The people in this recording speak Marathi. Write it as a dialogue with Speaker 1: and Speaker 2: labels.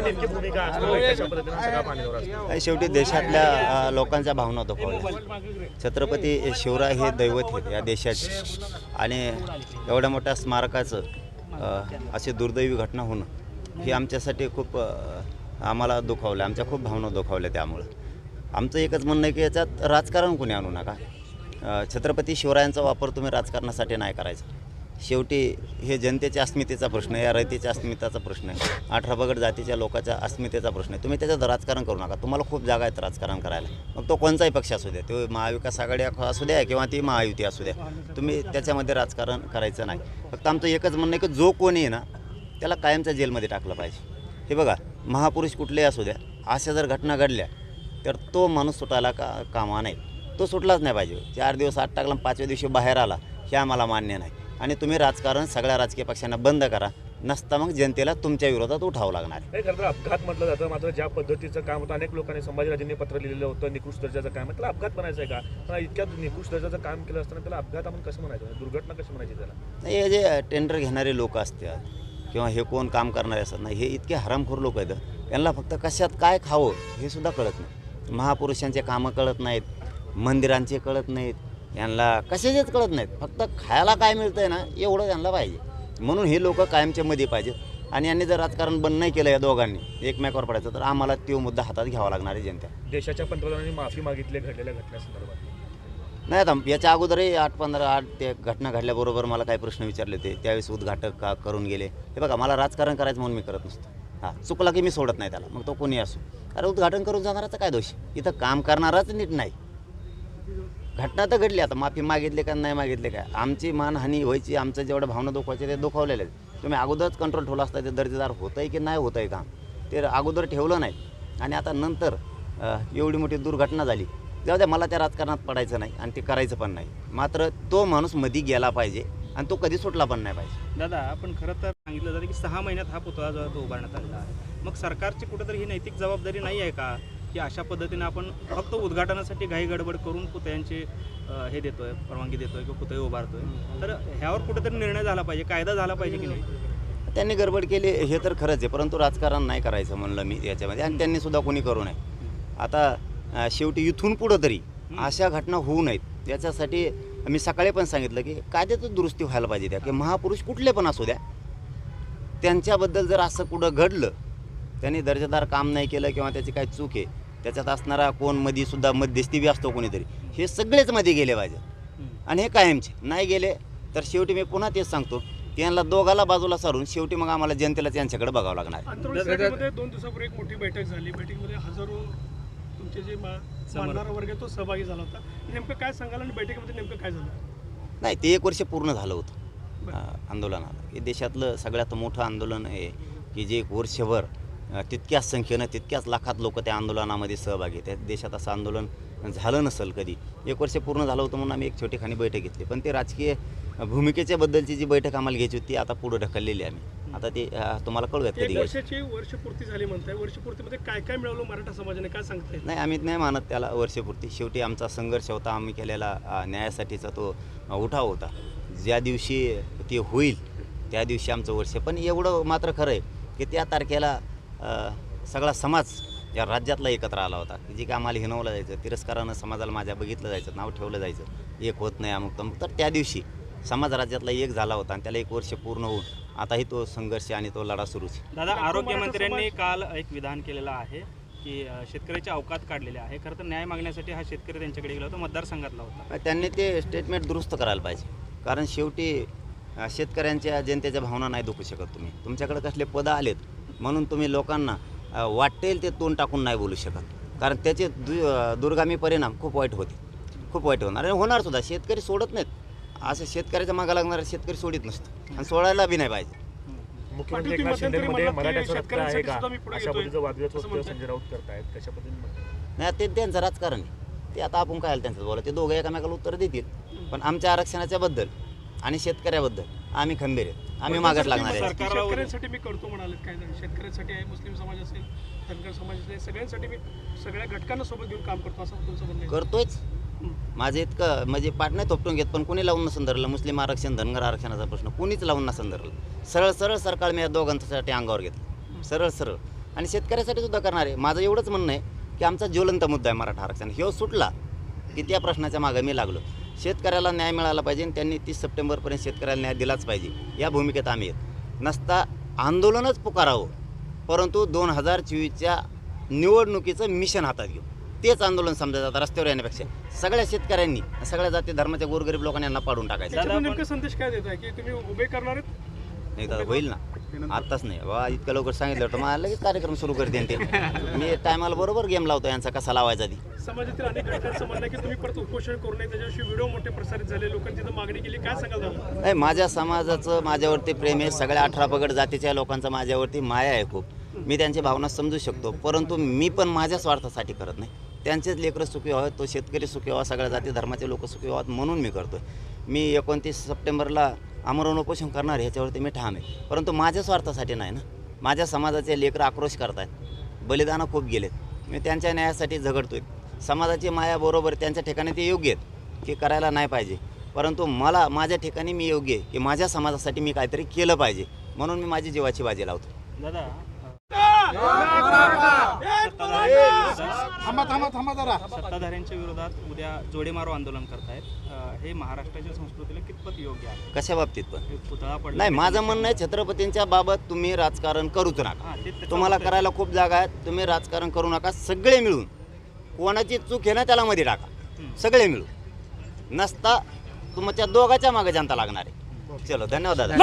Speaker 1: काय नेमकी भूमिका असणार कशा पद्धतीने सगळा पाणीवर असतो?
Speaker 2: आणि शेवटी देशातल्या अ, लोकांच्या भावना दुखवल्या. छत्रपती शिवराय हे दैवत आहेत या देशाचे. आणि एवढ्या मोठ्या स्मारकाचं अ, अशी दुर्दैवी घटना होणं ही आमच्यासाठी खूप अ, आम्हाला दुखावलं. आमच्या खूप भावना दुखावल्या त्यामुळं. आमचं एकच म्हणणं आहे की याच्यात राजकारण कोणी आणू नका. अ, छत्रपती शिवरायांचा वापर तुम्ही राजकारणासाठी नाही करायचा. शेवटी हे जनतेच्या अस्मितेचा प्रश्न आहे या रयतेच्या अस्मितेचा प्रश्न आहे. अठरा बगड जातीच्या लोकांच्या अस्मितेचा प्रश्न आहे. तुम्ही त्याच्यात राजकारण करू नका. तुम्हाला खूप जागा आहेत राजकारण करायला. मग तो कोणताही पक्ष असू द्या तो महाविकास आघाडी असू द्या किंवा ती महायुती असू द्या तुम्ही त्याच्यामध्ये राजकारण करायचं नाही. फक्त आमचं एकच म्हणणं आहे की जो कोणी आहे ना त्याला कायमच्या जेलमध्ये टाकलं पाहिजे. हे बघा महापुरुष कुठलेही असू द्या अशा जर घटना घडल्या तर तो माणूस सुटायला का कामा नाही तो सुटलाच नाही पाहिजे. चार दिवस आत टाकला पाचव्या दिवशी बाहेर आला हे आम्हाला मान्य नाही. आणि तुम्ही राजकारण सगळ्या राजकीय पक्षांना बंद करा. नसता मग जनतेला तुमच्या विरोधात उठावं लागणार.
Speaker 1: खरं तर अपघात म्हटलं जातं मात्र ज्या पद्धतीचं काम होतं अनेक लोकांनी संभाजीराजेंनी पत्र लिहिलेलं होतं निकृष्ट दर्जाचं काम त्याला अपघात म्हणायचं आहे का? पण इतक्या निकृष्ट दर्जाचं काम केलं असताना त्याला अपघात आपण कसं म्हणायचं? दुर्घटना कशी म्हणायची त्याला?
Speaker 2: नाही हे जे टेंडर घेणारे लोक असतात किंवा हे कोण काम करणारे असतात ना हे इतके हरामखोर लोक आहेत. यांना फक्त कशात काय खावं हे सुद्धा कळत नाही. महापुरुषांचे कामं कळत नाहीत मंदिरांचे कळत नाहीत यांना कशाचेच कळत नाहीत. फक्त खायला काय मिळतंय ना एवढं त्यांना पाहिजे. म्हणून हे लोक कायमच्या मध्ये पाहिजेत. आणि यांनी जर राजकारण बंद नाही केलं या दोघांनी एकमेकावर पडायचं तर आम्हाला तो मुद्दा हातात घ्यावा लागणार आहे जनता
Speaker 1: देशाच्या पंतप्रधानांनी माफी मागितली घडलेल्या घटनेसंदर्भात.
Speaker 2: नाही आता याच्या अगोदरही आठ पंधरा आठ ते घटना घडल्याबरोबर मला काही प्रश्न विचारले होते. त्यावेळेस उद्घाटक का करून गेले? हे बघा मला राजकारण करायचं म्हणून मी करत नसतो. हां चुकला की मी सोडत नाही त्याला. मग तो कोणी असो. अरे उद्घाटन करून जाणाराचा काय दोष? इथं काम करणाराच नीट नाही. घटना तर घडली आता. माफी मागितली का नाही मागितली काय आमची मानहानी व्हायची आमचं जेवढं भावना दुखवायचे ते दुखावलेले आहेत. तुम्ही अगोदरच कंट्रोल ठेवला असता ते दर्जेदार होतं आहे की नाही होतं आहे काम ते अगोदर ठेवलं नाही. आणि आता नंतर एवढी मोठी दुर्घटना झाली. जाऊ द्या मला त्या राजकारणात पडायचं नाही आणि ते करायचं पण नाही. मात्र तो माणूस मधी गेला पाहिजे आणि तो कधी सुटला पण नाही पाहिजे.
Speaker 3: दादा आपण खरं तर सांगितलं जातं की सहा महिन्यात हा पुतळा जो तो उभारण्यात आलेला आहे. मग सरकारची कुठेतरी ही नैतिक जबाबदारी नाही आहे का? की अशा पद्धतीने आपण फक्त उद्घाटनासाठी घाई गडबड करून पुतळ्यांचे हे देतोय परवानगी देतोय किंवा पुतळे उभारतोय. तर ह्यावर कुठेतरी निर्णय झाला पाहिजे कायदा झाला पाहिजे की नाही?
Speaker 2: त्यांनी गडबड केली हे तर खरंच आहे परंतु राजकारण नाही करायचं म्हणलं मी याच्यामध्ये आणि त्यांनी सुद्धा कोणी करू नये. आता शेवटी इथून पुढं तरी अशा घटना होऊ नयेत. याच्यासाठी मी सकाळी पण सांगितलं की कायद्यातच दुरुस्ती व्हायला पाहिजे त्या की महापुरुष कुठले पण असू द्या त्यांच्याबद्दल जर असं कुठं घडलं त्यांनी दर्जेदार काम नाही केलं किंवा त्याची काही चूक आहे त्याच्यात असणारा कोणमध्ये सुद्धा मध्यस्थी बी असतो कोणीतरी हे सगळेच मध्ये गेले पाहिजे आणि हे कायमचे नाही गेले तर शेवटी मी पुन्हा तेच सांगतो की यांना दोघाला बाजूला सारून शेवटी मग आम्हाला जनतेला त्यांच्याकडे बघावं लागणार.
Speaker 4: दोन दिवसापूर्वी एक मोठी बैठक झाली. बैठकीमध्ये हजारो तुमचे जे मानणारा वर्ग तो सहभागी झाला होता. नेमकं काय सांगाल आणि बैठकीमध्ये नेमकं काय झालं?
Speaker 2: नाही ते एक वर्ष पूर्ण झालं होतं आंदोलनाला. हे देशातलं सगळ्यात मोठं आंदोलन आहे की जे एक वर्षभर तितक्याच संख्येनं तितक्याच लाखात लोक त्या आंदोलनामध्ये सहभागी आहेत. त्या देशात असं आंदोलन झालं नसेल कधी? एक वर्ष पूर्ण झालं होतं म्हणून आम्ही एक छोटीखानी बैठक घेतली. पण ते राजकीय भूमिकेच्या बद्दलची जी बैठक आम्हाला घ्यायची होती ती आता पुढे ढकललेली आहे आम्ही. आता ते तुम्हाला कळूयात कधी
Speaker 4: वर्षाची वर्षपूर्ती झाली म्हणताय. वर्षपूर्तीमध्ये काय काय मिळवलं मराठा समाजाने? काय सांगता येईल?
Speaker 2: नाही आम्ही नाही मानत त्याला वर्षपूर्ती. शेवटी आमचा संघर्ष होता. आम्ही केलेला न्यायासाठीचा तो उठाव होता. ज्या दिवशी ते होईल त्या दिवशी आमचं वर्ष. पण एवढं मात्र खरं आहे की त्या तारखेला सगळा समाज या राज्यातला एकत्र आला होता. जे की आम्हाला हिनवलं जायचं तिरस्कारानं समाजाला माझ्या बघितलं जायचं नाव ठेवलं जायचं एक होत नाही अमुक तमुक. तर त्या दिवशी समाज राज्यातला एक झाला होता आणि त्याला एक वर्ष पूर्ण होऊन आताही तो संघर्ष आणि तो लढा सुरूच.
Speaker 3: दादा आरोग्यमंत्र्यांनी काल एक विधान केलेलं आहे की शेतकऱ्याचे अवकात काढलेले आहे. खरं तर न्याय मागण्यासाठी हा शेतकरी त्यांच्याकडे गेला होता मतदारसंघातला होता.
Speaker 2: त्यांनी ते स्टेटमेंट दुरुस्त करायला पाहिजे. कारण शेवटी शेतकऱ्यांच्या जनतेच्या भावना नाही दुखू शकत तुम्ही. तुमच्याकडे कसले पदं आलेत म्हणून तुम्ही लोकांना वाटेल ते तोंड टाकून नाही बोलू शकत. कारण त्याचे दु दुर्गामी परिणाम खूप वाईट होते. खूप वाईट होणार. आणि होणार सुद्धा. शेतकरी सोडत नाहीत. असं शेतकऱ्याच्या मागा लागणारा शेतकरी सोडित नसतं. आणि सोडायला बी नाही पाहिजे.
Speaker 1: मुख्यमंत्री
Speaker 4: पाटील,
Speaker 1: एकनाथ
Speaker 4: तुम्ही
Speaker 1: शिंदेमध्ये
Speaker 4: मध्यंतरी
Speaker 1: मराठ्याचं
Speaker 4: म्हणलात
Speaker 1: रक्त
Speaker 4: की
Speaker 1: आहे का?
Speaker 4: शेतकऱ्यांसाठी सुद्धा मी पुढे
Speaker 1: अशा
Speaker 4: येतोय.
Speaker 1: पद्धतीचं वादविवाद
Speaker 4: असं
Speaker 1: होतं
Speaker 4: म्हणताय.
Speaker 1: संजय राऊत करतायत. कशा पद्धतीने म्हणताय?
Speaker 2: नाही ते त्यांचं राजकारण आहे. ते आता आपण काय त्यांचं बोला ते दोघं एकामेकाला उत्तर देतील. पण आमच्या आरक्षणाच्या बद्दल आणि शेतकऱ्याबद्दल. आम्ही खंबीर आहेत. आम्ही मागत लागणार आहे.
Speaker 3: सरकारला-
Speaker 4: शेतकऱ्यांसाठी मी करतो म्हणाले काय शेतकऱ्यांसाठी आहे मुस्लिम समाज असेल धनगर समाज असेल सगळ्यांसाठी मी सगळ्या घटकांना सोबत घेऊन काम करतो असं तुमचं म्हणणं आहे.
Speaker 2: करतोयच. माझे इतकं म्हणजे पाठ नाही थोपटून घेत पण कोणी लावून नसून धरलं मुस्लिम आरक्षण धनगर आरक्षणाचा प्रश्न कोणीच लावून नसून धरलं सरळ सरळ सरकार मी या दोघांसाठी अंगावर घेतलं. सरळ सरळ. आणि शेतकऱ्यासाठी सुद्धा करणार आहे. माझं एवढंच म्हणणं आहे की आमचा ज्वलंत मुद्दा आहे मराठा आरक्षण. ह्यो सुटला की त्या प्रश्नाच्या मागे मी लागलो. शेतकऱ्याला न्याय मिळाला पाहिजे आणि त्यांनी तीस सप्टेंबरपर्यंत शेतकऱ्याला न्याय दिलाच पाहिजे. या भूमिकेत आम्ही आहेत नसता आंदोलनच पुकारावं परंतु दोन हजार चोवीसच्या निवडणुकीचं मिशन हातात घेऊ. तेच आंदोलन समजा जातं रस्त्यावर येण्यापेक्षा. सगळ्या शेतकऱ्यांनी सगळ्या जाती धर्माच्या गोरगरीब लोकांनी यांना पाडून टाकायचं.
Speaker 4: नेमकं संदेश काय देत आहे की तुम्ही उभे करणार
Speaker 2: नाही तर होईल ना. आत्ताच नाही. बा इतक्या लवकर सांगितलं होतं. मला लगेच कार्यक्रम सुरू करते ते. मी टायमाला बरोबर गेम लावतो यांचा कसा लावायचा ती.
Speaker 4: समाजातील अनेक घटकांचं म्हणणं आहे की तुम्ही परत उपोषण करू नये त्याच्याविषयी व्हिडिओ मोठे प्रसारित झाले. लोकांनी तिथं मागणी केली. काय सांगाल दादा?
Speaker 2: नाही माझ्या समाजाचं माझ्यावरती प्रेम आहे. सगळ्या अठरा पगड जातीच्या लोकांचा माझ्यावरती माया आहे खूप. मी त्यांची भावना समजू शकतो. परंतु मी पण माझ्या स्वार्थासाठी करत नाही. त्यांचेच लेकरं सुखी व्हावेत तो शेतकरी सुखी व्हावा सगळ्या जाती धर्माचे लोक सुखी व्हावेत म्हणून मी करतो मी एकोणतीस सप्टेंबरला आमरण उपोषण करणार आहे, ह्याच्यावरती मी ठाम आहे. परंतु माझ्या स्वार्थासाठी नाही ना. माझ्या समाजाचे लेकरं आक्रोश करतायत. बलिदानं खूप गेलेत. मी त्यांच्या न्यायासाठी झगडतोय. समाजाची माया बरोबर त्यांच्या ठिकाणी ते योग्य आहेत की करायला नाही पाहिजे. परंतु मला माझ्या ठिकाणी मी योग्य आहे की माझ्या समाजासाठी मी काहीतरी केलं पाहिजे. म्हणून मी माझी जीवाची बाजी लावतो.
Speaker 3: दादा सत्ताधाऱ्यांच्या विरोधात उद्या जोडेमारो आंदोलन करतायत. हे महाराष्ट्राच्या संस्कृतीला कितपत योग्य आहे?
Speaker 2: कशा बाबतीत पण?
Speaker 3: पुतळा पडला
Speaker 2: नाही माझं म्हणणं आहे छत्रपतींच्या बाबत तुम्ही राजकारण करूच नका. तुम्हाला
Speaker 3: आहे.
Speaker 2: करायला खूप जागा आहेत तुम्ही राजकारण करू नका. सगळे मिळून कोणाची चूक आहे ना त्याला मध्ये टाका. सगळे मिळून. नसता तुमच्या दोघाच्या मागे जनता लागणार आहे. चलो धन्यवाद दादा.